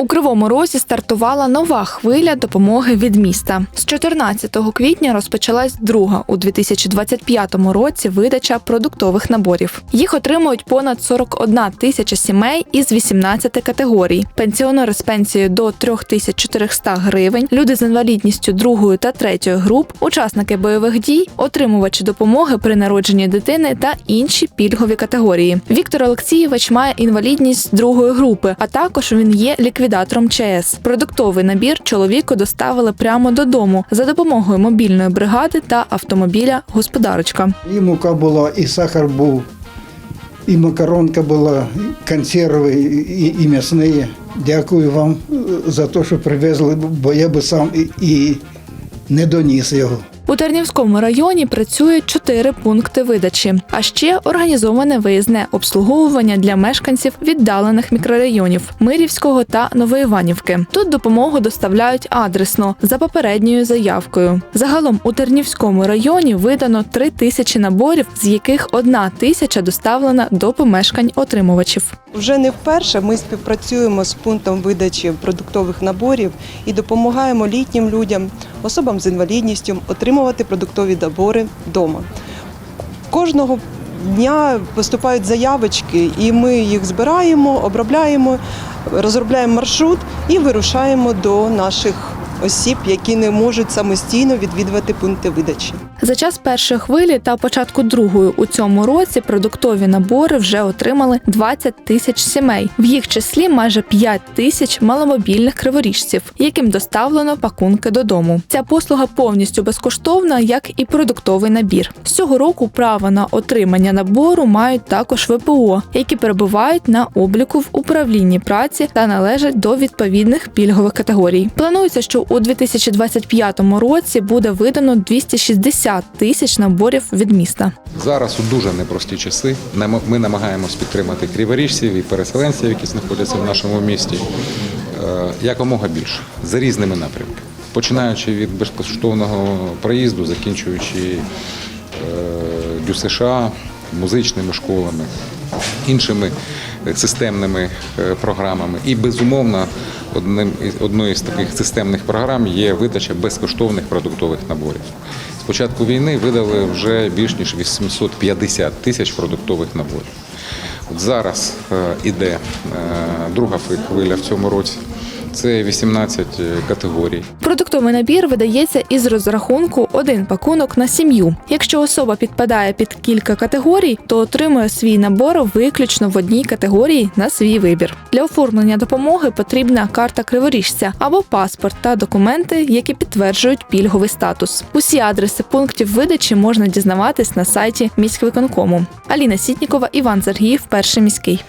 У Кривому Розі стартувала нова хвиля допомоги від міста. З 14 квітня розпочалась друга у 2025 році видача продуктових наборів. Їх отримують понад 41 тисяча сімей із 18 категорій: пенсіонери з пенсією до 3400 гривень, люди з інвалідністю другої та третьої груп, учасники бойових дій, отримувачі допомоги при народженні дитини та інші пільгові категорії. Віктор Олексійович має інвалідність другої групи, а також він є ліквідатором ЧС. Продуктовий набір чоловіку доставили прямо додому за допомогою мобільної бригади та автомобіля господарочка. І мука була, і сахар був, і макаронка була, і консерви, і, і м'ясні. Дякую вам е, за те, що привезли, бо я би сам і, і не доніс його. У Тернівському районі працюють чотири пункти видачі, а ще організоване виїзне обслуговування для мешканців віддалених мікрорайонів Мирівського та Новоіванівки. Тут допомогу доставляють адресно за попередньою заявкою. Загалом у Тернівському районі видано три тисячі наборів, з яких одна тисяча доставлена до помешкань отримувачів. Вже не вперше ми співпрацюємо з пунктом видачі продуктових наборів і допомагаємо літнім людям, особам з інвалідністю отримувати продуктові добори вдома. Кожного дня поступають заявочки, і ми їх збираємо, обробляємо, розробляємо маршрут і вирушаємо до наших осіб, які не можуть самостійно відвідувати пункти видачі. За час першої хвилі та початку другої у цьому році продуктові набори вже отримали 20 тисяч сімей, в їх числі майже 5 тисяч маломобільних криворіжців, яким доставлено пакунки додому. Ця послуга повністю безкоштовна, як і продуктовий набір. З цього року право на отримання набору мають також ВПО, які перебувають на обліку в управлінні праці та належать до відповідних пільгових категорій. Планується, що у 2025 році буде видано 260 тисяч наборів від міста. Зараз у дуже непрості часи. Ми намагаємось підтримати криворіжців і переселенців, які знаходяться в нашому місті, е, якомога більше за різними напрямками, починаючи від безкоштовного проїзду, закінчуючи е, ДЮСШ, музичними школами, іншими е, системними програмами. І безумовно, одним із одної з таких системних програм є видача безкоштовних продуктових наборів. З початку війни видали вже більш ніж 850 тисяч продуктових наборів. От зараз е, іде е, друга хвиля в цьому році. Це 18 категорій. Продуктовий набір видається із розрахунку один пакунок на сім'ю. Якщо особа підпадає під кілька категорій, то отримує свій набор виключно в одній категорії на свій вибір. Для оформлення допомоги потрібна карта криворіжця або паспорт та документи, які підтверджують пільговий статус. Усі адреси пунктів видачі можна дізнаватись на сайті міськвиконкому. Аліна Сітнікова, Іван Сергіїв, перший міський.